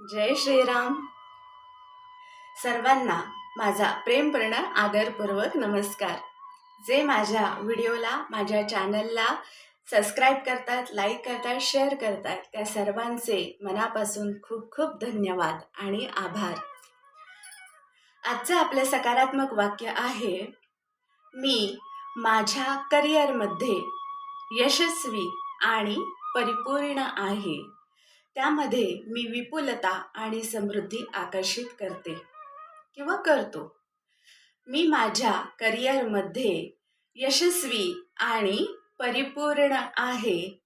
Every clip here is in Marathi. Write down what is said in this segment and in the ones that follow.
जय श्रीराम. सर्वांना माझा प्रेमपूर्ण आदरपूर्वक नमस्कार. जे माझ्या व्हिडिओला माझ्या चॅनलला सबस्क्राईब करतात लाईक करतात शेअर करतात त्या सर्वांचे मनापासून खूप खूप धन्यवाद आणि आभार. आजचं आपलं सकारात्मक वाक्य आहे मी माझ्या करिअरमध्ये यशस्वी आणि परिपूर्ण आहे. त्यामध्ये मी विपुलता आणि समृद्धी आकर्षित करते किंवा करतो. मी माझ्या करिअरमध्ये यशस्वी आणि परिपूर्ण आहे.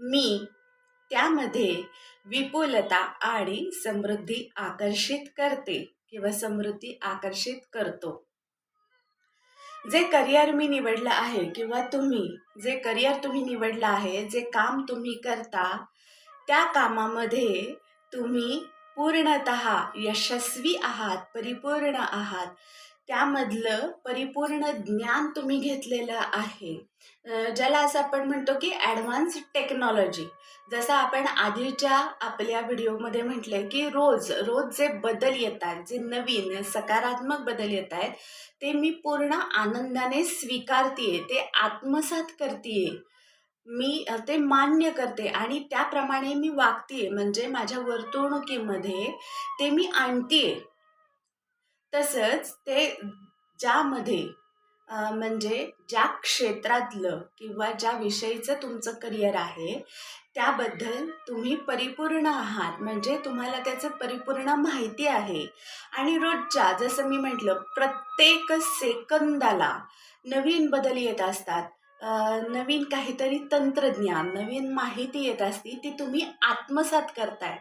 मी त्यामध्ये विपुलता आणि समृद्धी आकर्षित करते किंवा समृद्धी आकर्षित करतो. जे करिअर मी निवडलं आहे किंवा तुम्ही जे करिअर तुम्ही निवडलं आहे जे काम तुम्ही करता त्या कामामध्ये तुम्ही पूर्णत यशस्वी आहात परिपूर्ण आहात. त्यामधलं परिपूर्ण ज्ञान तुम्ही घेतलेलं आहे. ज्याला असं आपण म्हणतो की ॲडव्हान्स टेक्नॉलॉजी जसं आपण आधीच्या आपल्या व्हिडिओमध्ये म्हटलं की रोज रोज जे बदल येतात जे नवीन सकारात्मक बदल येत आहेत ते मी पूर्ण आनंदाने स्वीकारते ते आत्मसात करते मी ते मान्य करते आणि त्याप्रमाणे मी वागते म्हणजे माझ्या वर्तणुकीमध्ये ते मी आणते तसंच ते ज्यामध्ये म्हणजे ज्या क्षेत्रातलं किंवा ज्या विषयीचं तुमचं करिअर आहे त्याबद्दल तुम्ही परिपूर्ण आहात. म्हणजे तुम्हाला त्याचं परिपूर्ण माहिती आहे. आणि रोजच्या जसं मी म्हटलं प्रत्येक सेकंदाला नवीन बदल येत असतात. नवीन काहीतरी तंत्रज्ञान नवीन माहिती येत असती ती तुम्ही आत्मसात करताय.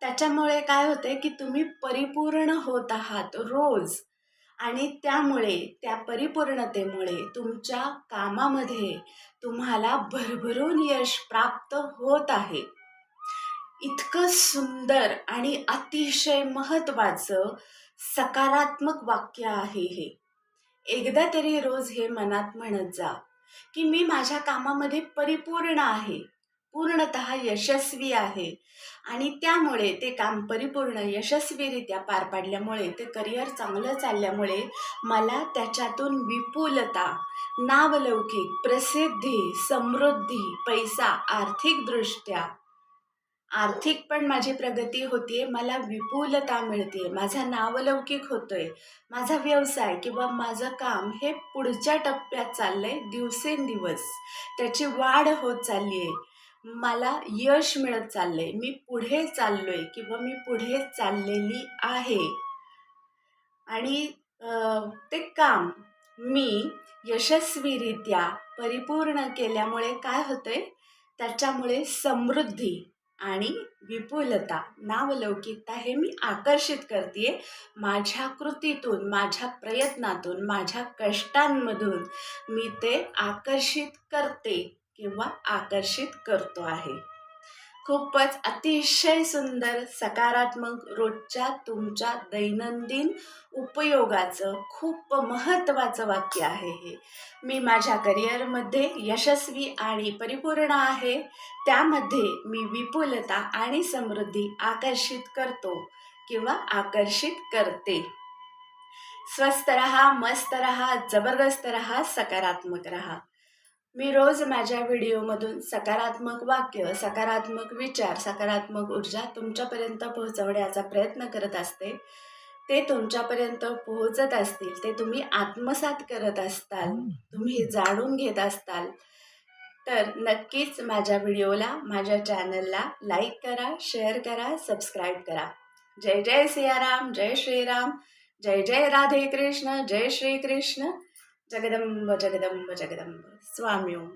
त्याच्यामुळे काय होतंय की तुम्ही परिपूर्ण होत आहात रोज आणि त्यामुळे त्या परिपूर्णतेमुळे तुमच्या कामामध्ये तुम्हाला भरभरून यश प्राप्त होत आहे. इतकं सुंदर आणि अतिशय महत्त्वाचं सकारात्मक वाक्य आहे हे. एकदा तरी रोज हे मनात म्हणत जा. की मी माझ्या कामामध्ये परिपूर्ण आहे. पूर्णत यशस्वी आहे. आणि त्यामुळे ते काम परिपूर्ण यशस्वीरित्या पार पाडल्यामुळे ते करिअर चांगलं चालल्यामुळे मला त्याच्यातून विपुलता नावलौकिक प्रसिद्धी समृद्धी पैसा आर्थिकदृष्ट्या आर्थिक पण माझी प्रगती होतीये मला विपुलता मिळते माझा नावलौकिक होतोय. माझा व्यवसाय किंवा माझं काम हे पुढच्या टप्प्यात चाललंय दिवसेंदिवस. त्याची वाढ होत चालली आहे मला यश मिळत चाललंय. मी पुढे चाललोय किंवा मी पुढे चाललेली आहे. आणि ते काम मी यशस्वीरित्या परिपूर्ण केल्यामुळे काय होतंय? त्याच्यामुळे समृद्धी. आणि विपुलता नावलौकिकता हे मी आकर्षित करते माझ्या कृतीतून माझ्या प्रयत्नातून माझ्या कष्टांमधून मी ते आकर्षित करते किंवा आकर्षित करतो आहे. खूपच अतिशय सुंदर सकारात्मक रोजच्या तुमच्या दैनंदिन उपयोगाचं खूप महत्त्वाचं वाक्य आहे हे. मी माझ्या करिअरमध्ये यशस्वी आणि परिपूर्ण आहे. त्यामध्ये मी विपुलता आणि समृद्धी आकर्षित करतो किंवा आकर्षित करते. स्वस्त रहा मस्त रहा जबरदस्त रहा सकारात्मक रहा. मी रोज माझ्या व्हिडिओमधून सकारात्मक वाक्य सकारात्मक विचार सकारात्मक ऊर्जा तुमच्यापर्यंत पोहोचवण्याचा प्रयत्न करत असते. ते तुमच्यापर्यंत पोहोचत असतील ते तुम्ही आत्मसात करत असताल तुम्ही जाणून घेत असताल. तर नक्कीच माझ्या व्हिडिओला माझ्या चॅनलला लाईक करा शेअर करा सबस्क्राईब करा. जय जय सियाराम जय श्रीराम जय जय राधे कृष्ण जय श्री कृष्ण जगदंब जगदंब जगदंब. स्वामी ओम.